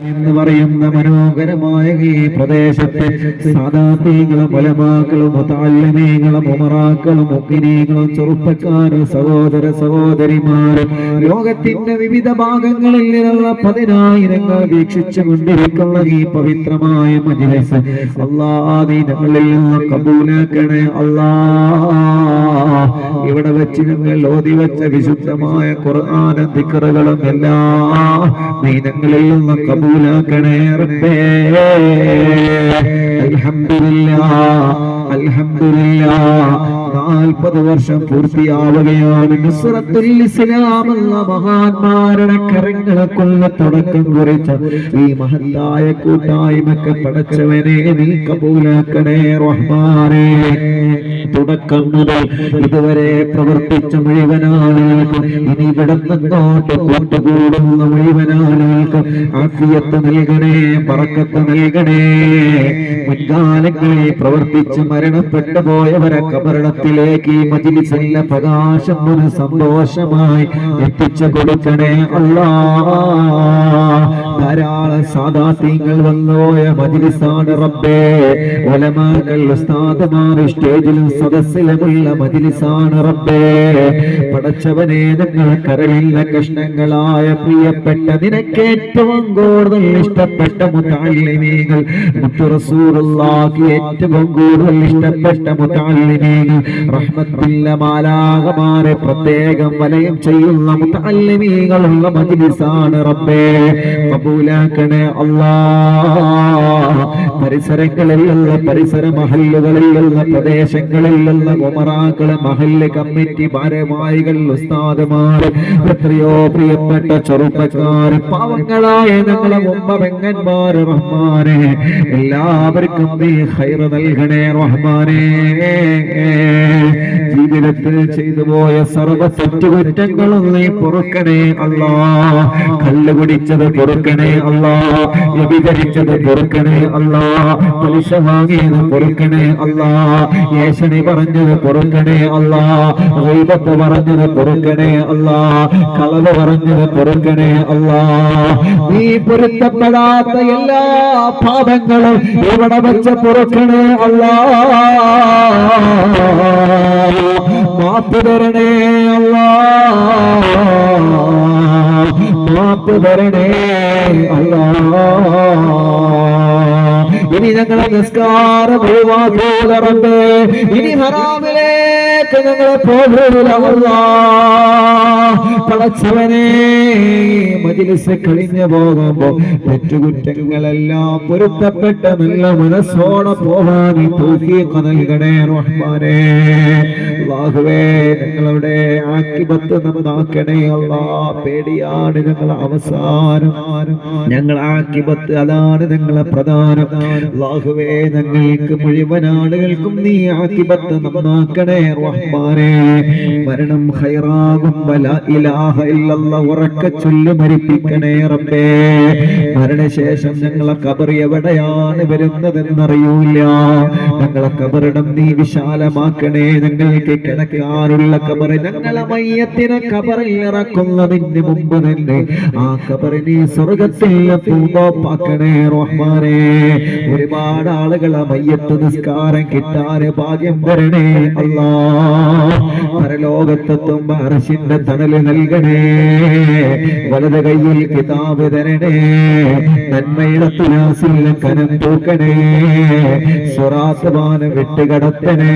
എന്ന് പറയുന്ന മനോഹരമായ ഈ പ്രദേശത്തെ സാധാത്യങ്ങളും പലമാക്കളും മുത്താലിമീങ്ങളും ഉമറാക്കളും ഒക്കിനീകളും ചെറുപ്പക്കാരും സഹോദര സഹോദരിമാരും ലോകത്തിന്റെ വിവിധ ഭാഗങ്ങളിൽ നിന്നുള്ള പതിനായിരങ്ങൾ വീക്ഷിച്ചു കൊണ്ടിരിക്കുന്ന ഈ പവിത്രമായ മജിലസ്. അള്ളാഹി ഞങ്ങളിൽ നിന്ന് കബൂലാക്കണേ. അല്ലാ ഇവിടെ വെച്ച് ഞങ്ങൾ ഓതി വെച്ച വിശുദ്ധമായ ഖുർആാനും ദിക്കറുകളും എല്ലാ നീ നിന്ന് കബൂലാക്കണേ അൽഹംദുലില്ലാ അൽഹംദുലില്ലാ നാൽപ്പത് വർഷം പൂർത്തിയാവുകയാണ്. നുസ്രത്തുൽ ഇസ്ലാം എന്ന മഹാന്മാരുടെ കരങ്ങളെക്കുള്ള തുടക്കം കുറിച്ച ഈ മഹത്തായ കൂട്ടായ്മക്ക് പടച്ചവനെ നീ കബൂലാക്കണേ റഹ്മാനേ. തുടക്കം മുതൽ ഇതുവരെ പ്രവർത്തിച്ച മുഴുവൻ ഇനി ഇവിടെ നിന്നോട്ട് കൂട്ടുകൂടുന്ന മുഴുവൻ ആഫിയത്ത് നൽകണേ പറക്കത്ത് നൽകണേ. മുൻകാലങ്ങളിൽ പ്രവർത്തിച്ച് മരണപ്പെട്ടു പോയവരെ മരണത്തിലേക്ക് ഈ പ്രകാശം ഒരു സന്തോഷമായി എത്തിച്ചു കൊടുക്കണേ അല്ല ധാരാളം സാധാത്യങ്ങൾ വന്നുപോയ മജിലിസാണ് റബ്ബേ. ഒലമാകൾ ഉസ്താദുമാർ സ്റ്റേജിലും സദസ്സിലുമുള്ള മജിലിസാണ് റബ്ബേ. പടച്ചവനെ നിങ്ങൾ കരളില്ല കഷ്ണങ്ങളായ പ്രിയപ്പെട്ട നിനക്ക് ഏറ്റവും കൂടുതൽ ഇഷ്ടപ്പെട്ട മുതാളിലെ നീങ്ങൾ ഏറ്റവും കൂടുതൽ ഇഷ്ടപ്പെട്ട മുത്താലിമീങ്ങൾ റഹ്മത്തുല്ല മാലാകമാരെ പ്രത്യേകം വലയം ചെയ്യുന്ന മുത്താലിമീങ്ങളുള്ള മജിലിസാണ് റബ്ബേ. കബൂലാക്കണേ അല്ലാ പരിസരങ്ങളിലുള്ള പരിസര മഹല്ലുകളിലുള്ള പ്രദേശങ്ങളിലുള്ള ഉമറാക്കൾ മഹല്ല് കമ്മിറ്റി ഭാരവാഹികൾ ഉസ്താദുമാർ എത്രയോ പ്രിയപ്പെട്ട ചെറുപ്പക്കാർ പാവങ്ങളായ ഞങ്ങളെ ഉമ്മ പെങ്ങന്മാര് റഹ്മാനെ എല്ലാവർക്കും നീ ഹൈർ നൽകണേ റഹ്മാനെ. ജീവിതത്തിൽ ചെയ്തു പോയ സർവ തെറ്റുകുറ്റങ്ങളും നീ പൊറുക്കണേ അല്ലാ. കല്ല് കുടിച്ചത് പൊറുക്കണേ അല്ലാ. വ്യഭിചരിച്ചത് പൊറുക്കണേ അല്ലാ. പലിശ വാങ്ങിയത് പൊറുക്കണേ അല്ല യേശണി പറഞ്ഞത് പൊറുക്കണേ അല്ല റൈബത്ത് പറഞ്ഞത് പൊറുക്കണേ അല്ല കളവ് പറഞ്ഞത് പൊറുക്കണേ അല്ല നീ പൊരുത്തപ്പെടാത്ത എല്ലാ പാപങ്ങളും ഇവിടെ വെച്ച് പൊറുക്കണേ അല്ല മാപ്പ് തരണേ അല്ലാ മാപ്പ് തരണേ അല്ലാ ഇനി ഞങ്ങളെ നിസ്കാരം ഒഴിവാക്കൂലറണ്ട് ഇനി ഹറാമിലേക്ക് ഞങ്ങളെ പോകൂല പടച്ചവനെ മജിലിസ് കഴിഞ്ഞു പോകുമ്പോ തെറ്റുകുറ്റങ്ങളെല്ലാം പൊരുത്തപ്പെട്ട നല്ല മനസ്സോടെ പോകാൻ തൗഫീഖ് നൽകണേ റഹ്മാനേ. അല്ലാഹുവേ ഞങ്ങളുടെ ആക്കിപത്ത് നന്നാക്കണേ അള്ളാ. പേടിയാണ് ഞങ്ങളെ അവസാനം. ഞങ്ങൾ ആക്കിപത്ത് അതാണ് ഞങ്ങളെ പ്രധാനം. അല്ലാഹുവേ ഞങ്ങൾക്ക് മുഴുവൻ ആളുകൾക്കും നീ ആക്കിബത്ത് നന്നാക്കണേ റഹ്മാനേ. മരണം ഹൈറാകും വല ഇലാഹ ഇല്ലല്ല ഉറക്ക ചൊല്ലു മരിപ്പിക്കണേ റബ്ബേ. മരണശേഷം ഞങ്ങളെ കബർ എവിടെയാണ് വരുന്നതെന്നറിയൂല ഞങ്ങളെ കബറിടം നീ വിശാലമാക്കണേ. ഞങ്ങൾക്ക് കിടക്കാനുള്ള കബർ ഞങ്ങളെ മയ്യത്തിനെ കബറിൽ ഇറക്കുന്നതിന് മുമ്പ് തന്നെ ആ കബറി നീ സ്വർഗത്തിൽ പൂന്തോപ്പാക്കണേ റഹ്മാനേ. ഒരുപാട് ആളുകളെ മയ്യത്ത് നിസ്കാരം കിട്ടാന് ഭാഗ്യം വരണേ അല്ലാ പരലോകത്തെത്തും അറശിന്റെ തണൽ നൽകണേ. വലത് കയ്യിൽ കിതാബ് തരണേ. നന്മയുടെ തുലാസിൽ കനം തൂക്കണേ. സ്വറാസവാന് വിട്ടുകടത്തണേ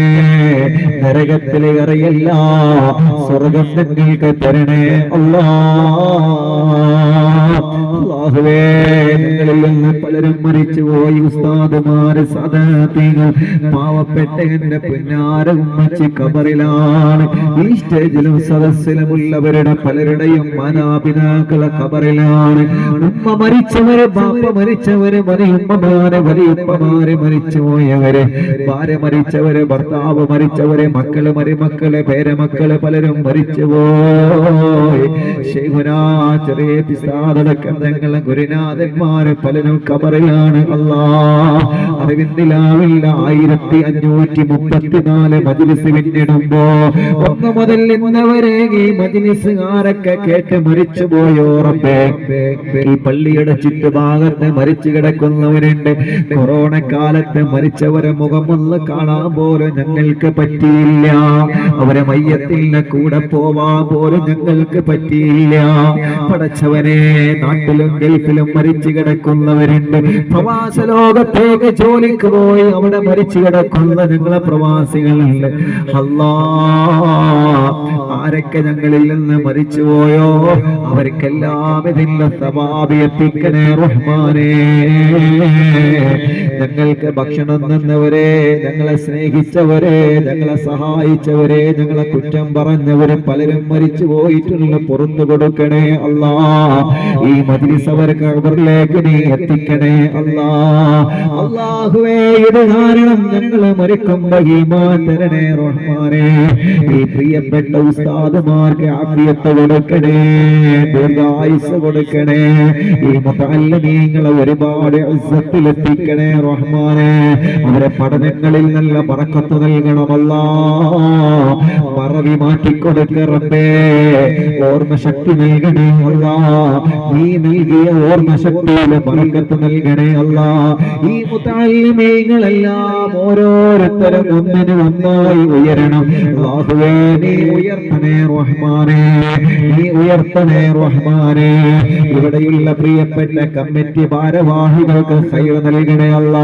നരകത്തിലെ അറിയല്ല സ്വർഗം നിങ്ങൾക്ക് തരണേ. അല്ലാ. ഞങ്ങളിൽ നിന്ന് പലരും മരിച്ചു പോയി ഉസ്താദുമാര് സദാത്തികൾ പാവപ്പെട്ട എന്റെ പിന്നാരം ഉമ്മച്ചി കബറിലാണ് ഈ സ്റ്റേജിലും സദസ്സിലുമുള്ളവരുടെ പലരുടെയും മാതാപിതാക്കളെ കബറിലാണ് ഉമ്മ മരിച്ചവര് ബാപ്പ മരിച്ചവര് വലിയുമ്മമാര് വലിയുപ്പമാര് മരിച്ചു പോയവര് ഭാര്യ മരിച്ചവര് ഭർത്താവ് മരിച്ചവര് മക്കൾ മരുമക്കൾ പേരമക്കൾ പലരും മരിച്ചുപോയി. പോയി ശൈവനാ ചെറിയ പിസാദടക്കം ഞങ്ങളെ ഗുരുനാഥന്മാര് പലരും കബറിലാണ്. അല്ലാ അറിവിന്ദിലാവില്ല. ആയിരത്തി അഞ്ഞൂറ്റി മുപ്പത്തിനാല് മജിലിസ് പിന്നിടുമ്പോ ഒന്ന് മുതൽ ഇന്ന് വരെ ഈ മജിലിസ് ആരൊക്കെ കേട്ട് മരിച്ചു പോയോ ഈ പള്ളിയുടെ ചുറ്റുഭാഗത്ത് മരിച്ചു കിടക്കുന്നവരുണ്ട്. കൊറോണ കാലത്ത് മരിച്ചവരെ മുഖമൊന്ന് കാണാൻ പോലും ഞങ്ങൾക്ക് പറ്റിയില്ല. അവരെ മയ്യത്തിൽ കൂടെ പോവാൻ പോലും ഞങ്ങൾക്ക് പറ്റിയില്ല. പടച്ചവനെ നാട്ടിലും ഗൾഫിലും മരിച്ചു കിടക്കുന്നവരുണ്ട്. പ്രവാസ ലോകത്തേക്ക് ജോലിക്ക് പോയി അവിടെ മരിച്ചു കിടക്കുന്ന ഞങ്ങളെ പ്രവാസികളുണ്ട്. അല്ലാ ആരൊക്കെ ഞങ്ങളിൽ നിന്ന് മരിച്ചുപോയോ അവർക്കെല്ലാം ഇതില്ല സമാപി എത്തിക്കണേ റഹ്മാനേ. ഞങ്ങൾക്ക് ഭക്ഷണം തന്നവരെ ഞങ്ങളെ സ്നേഹിച്ചവരെ ഞങ്ങളെ സഹായിച്ചവരെ ഞങ്ങളെ കുറ്റം പറഞ്ഞവരെ പലരും മരിച്ചു പോയിട്ടുള്ള പുറത്തു കൊടുക്കണേ അല്ലാ. ഈ മജ്ലിസ് അവർക്ക് അവരിലേക്ക് നീ എത്തിക്കണേ അല്ലാ. അള്ളാഹുവേ ഇത് കാരണം ഞങ്ങൾ മരിക്കുമ്പോ ഈമാൻ തരണേ റഹ്മാനെ. ഈ പ്രിയപ്പെട്ട ഉസ്താദുമാർക്ക് ആഫിയത്ത് കൊടുക്കണേ ദീർഘായുസ് കൊടുക്കണേ. ഈ മുത്തല്ലമീങ്ങളെ ഒരുപാട് എത്തിക്കണേ റഹ്മാനെ. അവരെ പഠനങ്ങളിൽ നല്ല പറക്കത്ത് നൽകണമല്ല മറവി മാറ്റിക്കൊടുക്ക റബ്ബേ. ഓർമ്മ ശക്തി നൽകണേ അല്ല. നീ നൽകിയ ഓർമ്മ ശക്തിയിലെ പറക്കത്ത് നൽകണേ അല്ല. ഈ മുത്തല്ലമീങ്ങളെല്ലാം ഓരോരുത്തരും ഒന്നിന് ഒന്നായി ഉയരണം. അല്ലാഹുവേ നീ ഉയർത്തണേ റഹ്മാനെ. നീ ഉയർത്തണേ റഹ്മാനെ. ഇവിടെയുള്ള പ്രിയപ്പെട്ട കമ്മിറ്റി ഭാരവാഹികൾക്ക് സൈവ നൽകണേ അല്ല.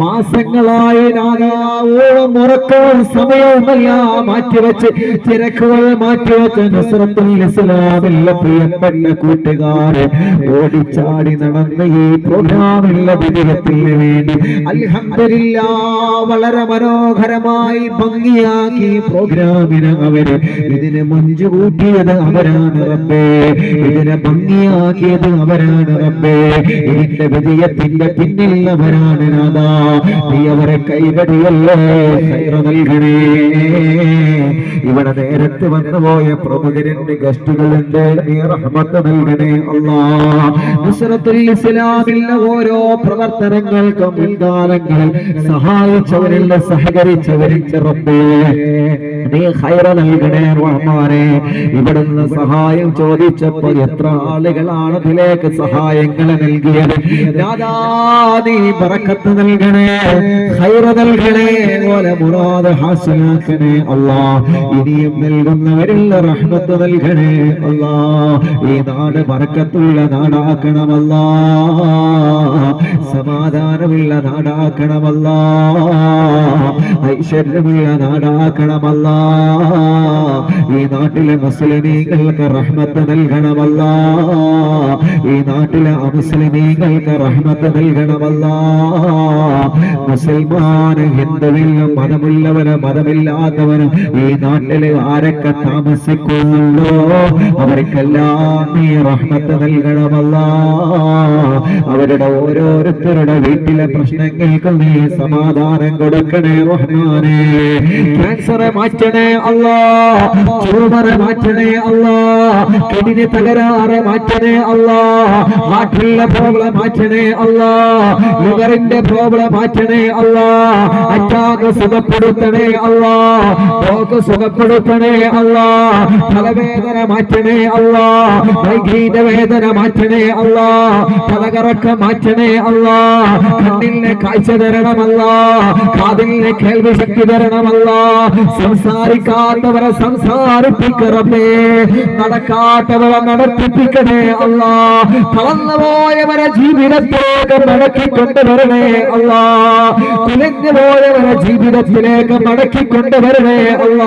മാസങ്ങളായി നാദാവോളം ഉറക്കവും സമയവുമെല്ലാം. മാറ്റിവെച്ച് തിരക്കുകൾ മാറ്റിവെച്ച് നസ്രത്തുൽ ഇസ്ലാമില്ല പ്രിയപ്പെട്ട കൂട്ടുകാർ ഓടിച്ചാടി നടന്ന ഈ പ്രോഗ്രാമില്ല വിജയത്തിന് വേണ്ടി അൽഹംദുലില്ലാ വളരെ മനോഹരമായി ഭംഗിയാക്കി പ്രോഗ്രാമിന് അവർ ഇതിനെ മഞ്ചു കൂട്ടിയത് അവരാണ് റബ്ബേ. ഇതിനെ ഭംഗിയാക്കിയത് അവരാണ് റബ്ബേ. ഇതിന്റെ വിജയത്തിന്റെ പിന്നിൽ അവരാണ് നാദാ നീ അവരെ കൈവടിയല്ലേ? നൽകണേ. ഇവിടെ നേരത്തെ വന്നുപോയ പ്രമുഖരുണ്ട് ഗസ്റ്റുകളുണ്ട്. നീ റഹ്മത്ത് നൽകണേ നുസ്രത്തുൽ ഓരോ പ്രവർത്തനങ്ങൾക്കും മുൻകാലങ്ങളിൽ സഹായിച്ചവരില്ല സഹകരിച്ചവരിൽ ചെറുപ്പേ. നീ ഹൈറ നൽകണേ റഹ്മാനെ. ഇവിടുന്ന് സഹായം ചോദിച്ചപ്പോൾ എത്ര ആളുകളാണ് ഇതിലേക്ക് സഹായങ്ങൾ നൽകിയത്? ബറക്കത്ത് നൽകണേ. ഹൈറ നൽകണേ. പോലെ മുറാദ് ഹാസിലാക്കണേ അല്ലാ ഇനിയും നൽകുന്നവരിൽ റഹ്മത്ത് നൽകണേ അല്ലാ. ഈ നാട് പറക്കത്തുള്ള നാടാക്കണമല്ല സമാധാനമുള്ള നാടാക്കണമല്ല ഐശ്വര്യമുള്ള നാടാക്കണമല്ല ഈ നാട്ടിലെ മുസ്ലിമീങ്ങൾക്ക് റഹ്മത്ത് നൽകണമല്ല. ഈ നാട്ടിലെ അമുസ്ലിമീങ്ങൾക്ക് റഹ്മത്ത് നൽകണമല്ല. മുസൽമാന് ഹിന്ദുവിനും മതമുള്ളവന് മതമില്ലാത്തവനും ഈ നാട്ടിൽ ആരൊക്കെ താമസിക്കുന്നുണ്ടോ? അവർക്കെല്ലാം നീ റഹ്മത്ത് നൽകണമല്ല. അവരുടെ ഓരോരുത്തരുടെ വീട്ടിലെ പ്രശ്നങ്ങൾക്ക് നീ സമാധാനം കൊടുക്കണേ റഹ്മാനെ. ക്യാൻസറെ മാറ്റണേ അല്ലാ. ട്യൂമറെ മാറ്റണേ അല്ലാ. കിഡിനി തകരാറെ മാറ്റണേ അല്ലാ. ഹാർട്ടിലെ പ്രോബ്ലം മാറ്റണേ അല്ലാ. ലിവറിന്റെ പ്രോബ്ലം മാറ്റണേ അല്ലാ. അറ്റാക്ക് സുഖപ്പെടുത്തണേ അല്ലാ. രോഗ സുഖപ്പെടുത്തണേ അള്ളാ. തലവേദന മാറ്റണേ അള്ളാ. വൈകീത വേദന മാറ്റണേ അള്ളാ. തലകറക്കം മാറ്റണേ അള്ളാ. കണ്ണിലെ കാഴ്ച തരണമല്ല കാതിലെ കേൾവി ശക്തി തരണമല്ല സംസാരിക്കാത്തവരെ സംസാരിപ്പിക്കറമേ നടക്കാത്തവരെ നടത്തിപ്പിക്കണേ അല്ല കളന്നുപോയവരെ ജീവിതത്തിലേക്ക് മടക്കി കൊണ്ടുവരണേ അല്ല കുലഞ്ഞു ജീവിതത്തിലേക്ക് മടക്കി കൊണ്ടുവരണേ അല്ല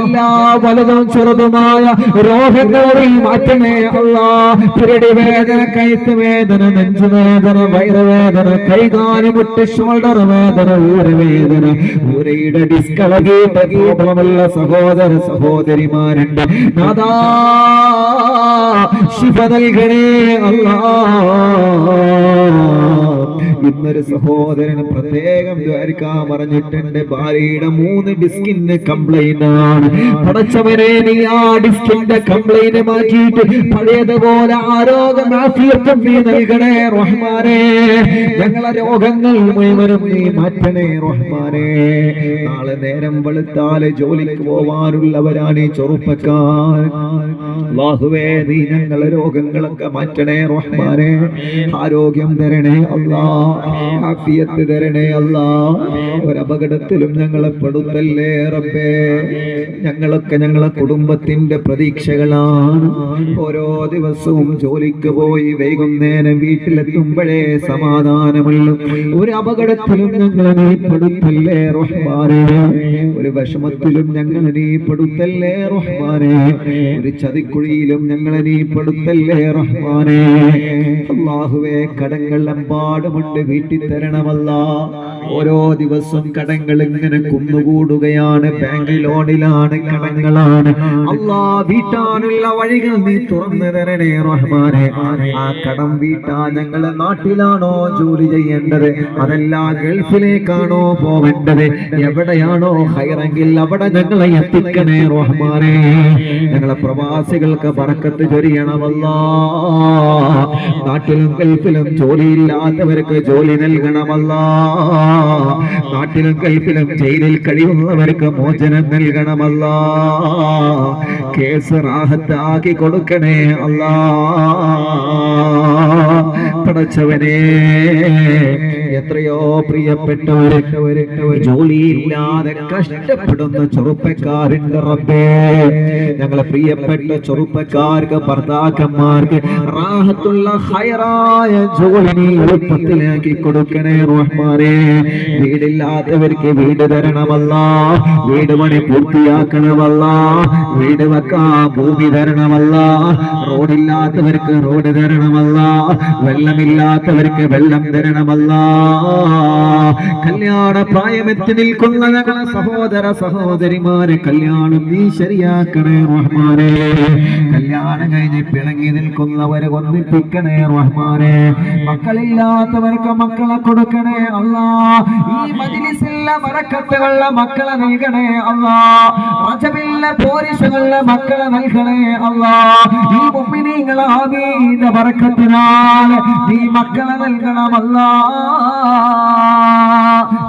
എല്ലാ വലുതും ചെറുതുമായ രോഗങ്ങളെയും മാറ്റമേ അല്ല. പിരടി വേദന കൈത്ത് വേദന നെഞ്ചുവേദന വയറുവേദന കൈകാലുമുട്ട് ഷോൾഡർ വേദന ഊരവേദന ഊരയുടെ പ്രോബ്ലമുള്ള സഹോദര സഹോദരിമാരുണ്ട്. നാദാ ശിവ നൽകണേ അല്ലാ. ഇന്നൊരു സഹോദരന് പ്രത്യേകം ദ്വാരിക്കാൻ പറഞ്ഞിട്ടുണ്ട്. ഭാര്യയുടെ മൂന്ന് ഡിസ്കിന് കംപ്ലൈന്റ് ആണ്. പടച്ചവരെ നീ ആ ഡിസ്കിന്റെ കംപ്ലൈന്റ് മാറ്റിയിട്ട് പഴയതുപോലെ ആരോഗ്യം നൽകണേ റഹ്മാനെ. ഞങ്ങളെ രോഗങ്ങൾ മുഴുവനും നീ മാറ്റണേ റഹ്മാനെ. നാളെ നേരം വെളുത്താൽ ജോലിക്ക് പോവാനുള്ളവരാണ് ഈ ചെറുപ്പക്കാർ. അല്ലാഹുവേ നീ ഞങ്ങളെ രോഗങ്ങളൊക്കെ മാറ്റണേ റഹ്മാനെ. ആരോഗ്യം തരണേ അല്ലാ ആഫിയത്ത് തരണേ അല്ല. ഒരപകടത്തിലും ഞങ്ങളെ പെടുത്തല്ലേ റബ്ബേ. ഞങ്ങളൊക്കെ ഞങ്ങളെ കുടുംബത്തിന്റെ പ്രതീക്ഷകളാണ്. ഓരോ ദിവസവും ജോലിക്ക് പോയി വൈകുന്നേരം വീട്ടിലെത്തുമ്പോഴേ സമാധാനമുള്ളൂ. ഒരു അപകടത്തിലും ഞങ്ങളെ നീ പെടുത്തല്ലേ റഹ്മാനെ. ഒരു വിഷമത്തിലും ഞങ്ങളെ നീ പെടുത്തല്ലേ റഹ്മാനെ. ഒരു ചതിക്കുഴിയിലും ഞങ്ങളെ നീ പെടുത്തല്ലേ റഹ്മാനെ. അള്ളാഹുവേ കടങ്ങൾ എമ്പാടുമുണ്ട് വീട്ടിൽ തരണമല്ല ഓരോ ദിവസം കടങ്ങൾ ഇങ്ങനെ കുന്നുകൂടുകയാണ്. ബാങ്ക് ലോണിലാണ് കടങ്ങളാണ്. അള്ളാ വീട്ടാനുള്ള വഴികൾ നീ തുറന്നു തരണേ റഹ്മാനെ. ആ കടം വീട്ടാ ഞങ്ങളെ നാട്ടിലാണോ ജോലി ചെയ്യേണ്ടത്? അതല്ല ഗൾഫിലേക്കാണോ പോവേണ്ടത്? എവിടെയാണോ ഹൈറെങ്കിൽ അവിടെ ഞങ്ങളെ എത്തിക്കണേ റഹ്മാനെ. ഞങ്ങളെ പ്രവാസികൾക്ക് പറക്കത്ത് ചൊരിയണമല്ല നാട്ടിലും ഗൾഫിലും ജോലിയില്ലാത്തവർക്ക് ജോലി നൽകണമല്ലാ നാട്ടിലും കൽപ്പിലും ജയിലിൽ കഴിയുന്നവർക്ക് മോചനം നൽകണമല്ല. കേസ് റാഹത്താക്കി കൊടുക്കണേ അല്ലാ. പടച്ചവനെ. എത്രയോ പ്രിയപ്പെട്ടവര് ജോലിയില്ലാതെ കഷ്ടപ്പെടുന്ന ചെറുപ്പക്കാരുണ്ട് റബ്ബേ. ഞങ്ങളെ പ്രിയപ്പെട്ട ചെറുപ്പക്കാർക്ക് ഭർത്താക്കന്മാർക്ക് റാഹത്തുള്ള ഹയറായ ജോലി എളുപ്പത്തിലാക്കി കൊടുക്കണേ റഹ്മാനെ. വീടില്ലാത്തവർക്ക് വീട് തരണമല്ല. വീട് പണി പൂർത്തിയാക്കണമല്ല. വീട് വെക്കാ ഭൂമി തരണമല്ല. റോഡില്ലാത്തവർക്ക് റോഡ് തരണമല്ല. വെള്ളമില്ലാത്തവർക്ക് വെള്ളം തരണമല്ല. കല്യാണ പ്രായമെത്തി നിൽക്കുന്ന ഞങ്ങളെ സഹോദര സഹോദരിമാരെ കല്യാണം നീ ശരിയാക്കണേ റഹ്മാനെ. കല്യാണം കഴിഞ്ഞ് പിണങ്ങി നിൽക്കുന്നവരെ ഒന്നിപ്പിക്കണേ റഹ്മാനെ. മക്കളില്ലാത്തവർക്ക് മക്കളെ കൊടുക്കണേ അല്ലാ. ഈ മജിലിസിലെ മറക്കത്തുകളുടെ മക്കളെ നൽകണേ അല്ലാ. റജബിലെ പോരിശുകളുടെ മക്കളെ നൽകണേ അല്ലാ. ഈ മുമ്പിനീങ്ങളെ ആമീന്റെ ബറക്കത്തിനാൽ നീ മക്കളെ നൽകണമല്ല.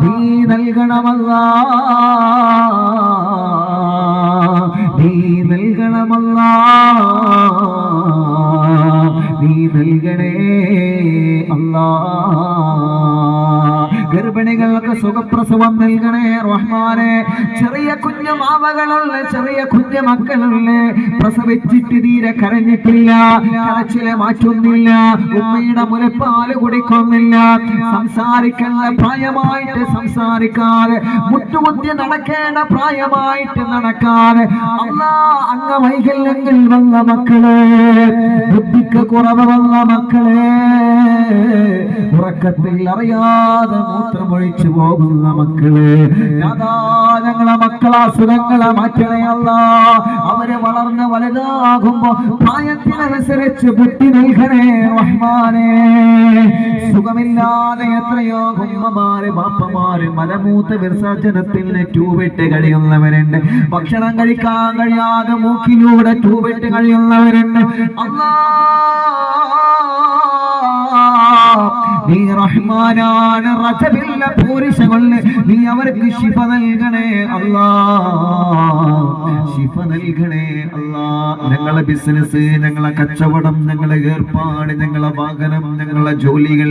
നീ നൽകണമല്ല. നീ നൽകണമല്ല. നീ നൽകണേ സുഖപ്രസവം നൽകണേ റഹ്മാനെ. ചെറിയ കുഞ്ഞു മാവകളുള്ള ചെറിയ കുഞ്ഞു മക്കളുള്ള പ്രസവിച്ചിട്ട് തീരെ കരഞ്ഞിട്ടില്ല കരച്ചിലെ മാറ്റുന്നില്ല ഉമ്മയുടെ മുലപ്പാൽ കുടിക്കുന്നില്ല. സംസാരിക്കുന്ന പ്രായമായിട്ട് സംസാരിക്കാതെ മുട്ടുകുത്തി നടക്കേണ്ട പ്രായമായിട്ട് നടക്കാതെ. അല്ലാ അങ്ങ വന്ന മക്കളെ ബുദ്ധിക്ക് കുറവ് വന്ന മക്കളെ. ഉറക്കത്തിൽ അറിയാതെ മൂത്രമൊഴിച്ചു പോകുന്ന മക്കളെ ഞങ്ങളെ മക്കളെ അസുഖങ്ങളെ മാറ്റണയല്ല. അവർ വളർന്ന് വലുതാകുമ്പോ പ്രായത്തിനനുസരിച്ച് ബുദ്ധി നൽകണേ റഹ്മാനെ. സുഖമില്ലാതെ എത്രയോ ഉമ്മമാര് ബാപ്പമാര് മലമൂത്ത വിസർജനത്തിന് ട്യൂബിട്ട് കഴിയുന്നവരുണ്ട്. ഭക്ഷണം കഴിക്കാൻ കഴിയാതെ മൂക്കിലൂടെ ട്യൂബിട്ട് കഴിയുന്നവരുണ്ട്. അല്ലാ! നീ റഹ്മാനാണ് റജബില്ല പൂരിശകൊള്ള് നീ അവർക്ക് ശിഫ നൽകണേ അല്ലാ. ശിഫ നൽകണേ അല്ലാ. ഞങ്ങളെ ബിസിനസ് ഞങ്ങളെ കച്ചവടം ഞങ്ങളെ ഏർപ്പാട് ഞങ്ങളെ വാഹനം ഞങ്ങളെ ജോലികൾ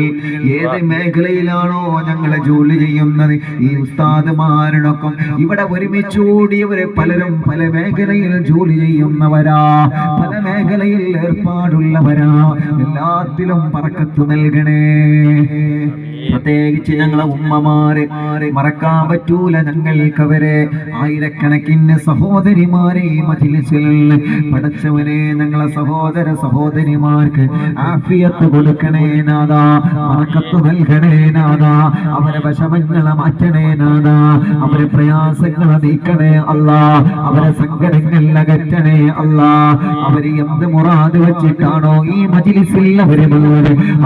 ഏത് മേഖലയിലാണോ ഞങ്ങളെ ജോലി ചെയ്യുന്നത്? ഈ ഉസ്താദുമാരോടൊപ്പം ഇവിടെ ഒരുമിച്ചുകൂടിയവര് പലരും പല മേഖലയിൽ ജോലി ചെയ്യുന്നവരാ. പല മേഖലയിൽ ഏർപ്പാടുള്ളവരാ. എല്ലാത്തിലും പറക്കത്ത് നൽകണേ. আমিন പ്രത്യേകിച്ച് ഞങ്ങളെ ഉമ്മമാരെ മറക്കാൻ പറ്റൂല ഞങ്ങൾക്കവരെ. ആയിരക്കണക്കിന് സഹോദരിമാരെ മജിലിസിൽ പഠിച്ചവനെ ഞങ്ങളെ സഹോദര സഹോദരിമാർക്ക് ആഫിയത്ത് കൊടുക്കണേ നാദാ മറക്കത്ത് നൽകണേ നാദാ അവരെ വിഷമങ്ങളെ മാറ്റണേ നാദാ അവരെ പ്രയാസങ്ങളെ നീക്കണേ അല്ലാ അവരെ സങ്കടങ്ങൾ അകറ്റണേ അല്ലാ അവർ എന്ത് മുറാദ് വെച്ചിട്ടാണോ ഈ മജിലിസിൽ അവരെ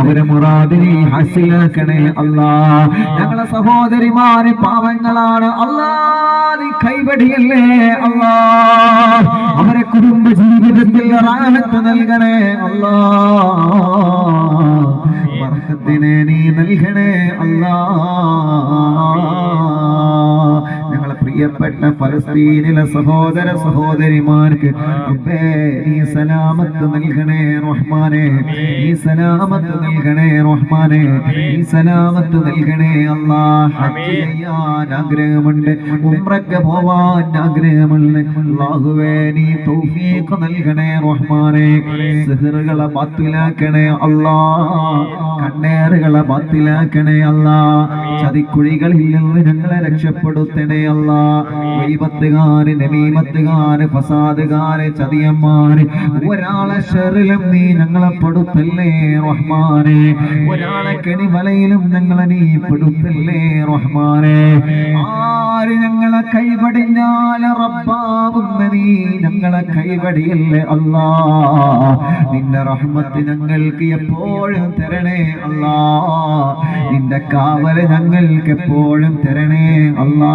അവരെ മുറാദിനെ ഹാസിലാക്കണേ അല്ലാ ഞങ്ങളെ സഹോദരിമാര് പാവങ്ങളാണ്. അല്ലാ നീ കൈവടിയല്ലേ? അല്ലാ അവരെ കുടുംബ ജീവിതത്തിൽ റാഹത്ത് നൽകണേ. അല്ലാ ബർക്കത്തിനെ നീ നൽകണേ. അല്ലാ പ്രിയപ്പെട്ട ഫലസ്തീനിലെ സഹോദര സഹോദരിമാർക്ക് റബ്ബേ നീ സലാമത്ത് നൽകണേ റഹ്മാനെ നീ സലാമത്ത് നൽകണേ റഹ്മാനെ നീ സലാമത്ത് നൽകണേ അല്ലാ ഹജ്ജ് ചെയ്യാൻ ആഗ്രഹമുണ്ട് ഉംറക്ക് പോവാൻ ആഗ്രഹമുണ്ട് അല്ലാഹുവേ നീ തൗഫീഖ് നൽകണേ റഹ്മാനെ സിഹറുകളെ ബാത്തിലാക്കണേ അല്ലാ കണ്ണേറുകളെ ബാത്തിലാക്കണേ അല്ലാ ചതിക്കുഴികളിൽ നിന്ന് ഞങ്ങളെ രക്ഷപ്പെടുത്തണേ അല്ല വൈപത്തുകാര് നമീമത്തുകാര് ഫസാദുകാര് ചതിയന്മാര് ഒരാളെ ഷെറിലും നീ ഞങ്ങളെ പെടുത്തല്ലേ റഹ്മാനെ? ഒരാളെ കെണിവലയിലും ഞങ്ങളെ നീ പെടുത്തല്ലേ റഹ്മാനെ? ആര് ഞങ്ങളെ കൈവടിഞ്ഞാൽ റബ്ബാവുന്ന നീ ഞങ്ങളെ കൈവടിയല്ലേ അല്ലാ? നിന്റെ റഹ്മത്ത് ഞങ്ങൾക്ക് എപ്പോഴും തരണേ അല്ലാ. നിന്റെ കാവൽ ഞങ്ങൾക്ക് എപ്പോഴും തരണേ അല്ലാ.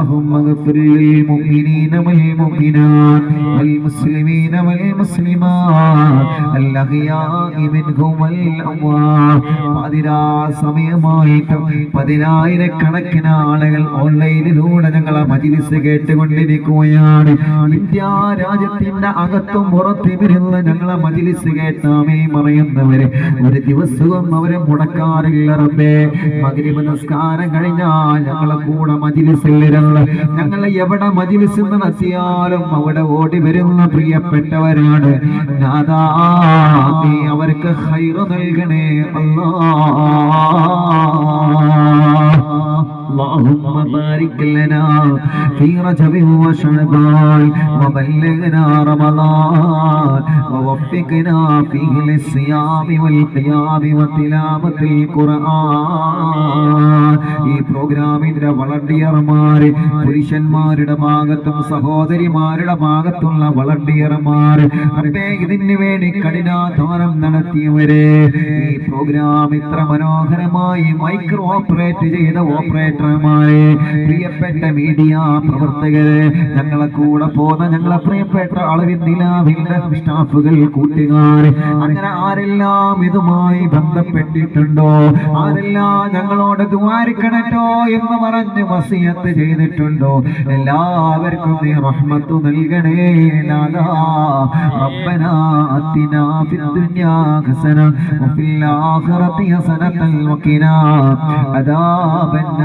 اللهم اغفر للمؤمنين والمؤمنات والمسلمين والمسلمات الأحياء منهم والأموات പാതിരാ സമയമായിട്ട് പതിനായിരക്കണക്കിന് ആളുകൾ ഓൺലൈനിലൂടെ ഞങ്ങളെ മജിലിസ് കേട്ടുകൊണ്ടിരിക്കുകയാണ് ഇന്ത്യ രാജ്യത്തിന്റെ അകത്തും പുറത്തും ഇരുന്ന് ഞങ്ങളെ മജിലിസ് കേട്ടാമേ മറിയുന്നവര് ഒരു ദിവസവും അവരെ മുടക്കാറില്ല റബ്ബേ മഗ്രിബ് നിസ്കാരം കഴിഞ്ഞാൽ ഞങ്ങളെ കൂടെ മജിലിസിലിരുന്ന് ഞങ്ങൾ എവിടെ മജിലിസ് നടത്തിയാലും അവിടെ ഓടി വരുന്ന പ്രിയപ്പെട്ടവരാണ് നാദാ നീ അവർക്ക് ഹൈറ നൽകണേ അല്ലാ. اللهم بارك لنا في رجب وشعبان وبلغنا رمضان ووفقنا فيه للصيام والقيام وتلاوة القرآن ഈ പ്രോഗ്രാമിന്റെ വളണ്ടിയർമാര് പുരുഷന്മാരുടെ ഭാഗത്തും സഹോദരിമാരുടെ ഭാഗത്തുള്ള വളണ്ടിയർമാര് റബ്ബേ ഇതിനു വേണ്ടി കഠിനാധ്വാനം നടത്തിയവരെ ഈ പ്രോഗ്രാം ഇത്ര മനോഹരമായി മൈക്രോ ഓപ്പറേറ്റ് ചെയ്ത ഓപ്പറേറ്റർമാരെ പ്രിയപ്പെട്ട മീഡിയ പ്രവർത്തകര് ഞങ്ങളെ കൂടെ പോന്ന ഞങ്ങളെ പ്രിയപ്പെട്ട അളവിൽ നിലാവിന്റെ സ്റ്റാഫുകൾ കൂട്ടുകാർ അങ്ങനെ ആരെല്ലാം ഇതുമായി ബന്ധപ്പെട്ടിട്ടുണ്ടോ ആരെല്ലാം ഞങ്ങളോട് ദ്വാരിക്കണട്ടോ എന്ന് പറഞ്ഞ് വസിയത്ത് ചെയ്തിട്ടുണ്ടോ എല്ലാവർക്കും നീ റഹ്മത്ത് നൽകണേ നാദാ ربنا آتنا في الدنيا حسنة وفي الآخرة حسنة وقنا عذاب النار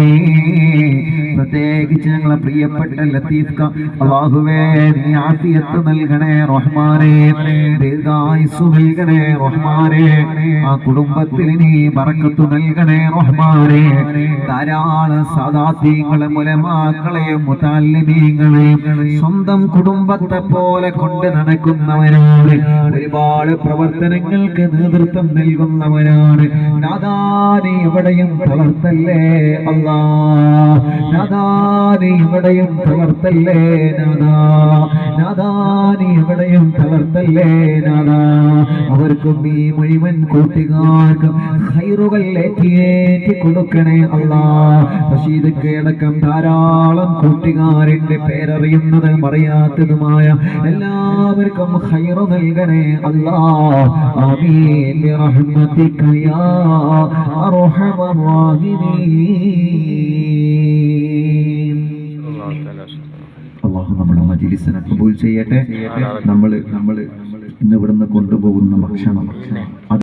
പ്രത്യേകിച്ച് ഞങ്ങളെ പ്രിയപ്പെട്ട ലത്തീഫ് അള്ളാഹുവേ നീ ആഫിയത്ത് നൽകണേ റഹ്മാനെ ദീർഘായുസ് നൽകണേ റഹ്മാനെ ആ കുടുംബത്തിൽ നീ പറക്കത്തു നൽകണേ റഹ്മാനെ ധാരാളം സാദാത്യങ്ങളെ മുലമാക്കളെയും മുതാലിമീങ്ങളെയും സ്വന്തം കുടുംബത്തെ പോലെ കൊണ്ട് നടക്കുന്നവരാണ് ഒരുപാട് പ്രവർത്തനങ്ങൾക്ക് നേതൃത്വം നൽകുന്നവനാണ്. നാദാനി എവിടെയും തളർത്തല്ലേ അല്ലാ നാദാനി എവിടെയും തളർത്തല്ലേ നാദാ? നാദാനി എവിടെയും തളർത്തല്ലേ നാദാ? അവർക്കും ഈ മുഴുവൻ കൂട്ടുകാർക്കും ഹൈറുകൾ ഏറ്റിയേറ്റി കൊടുക്കണേ അല്ലാ ബഷീദ് അടക്കം ധാരാളം കൂട്ടുകാരുടെ പേരറിയുന്നത് അറിയാത്തതുമായ എല്ലാവർക്കും ഹൈറു നൽകണേ അല്ലാ ആമീൻ. ബിറഹ്മതിക യാ അർഹമർ റാഹിമീൻ. നമ്മുടെ മജിലിസിനെ കബൂൽ ചെയ്യട്ടെ. നമ്മൾ നമ്മൾ ഇന്ന് ഇവിടുന്ന് കൊണ്ടുപോകുന്ന ഭക്ഷണം. അത്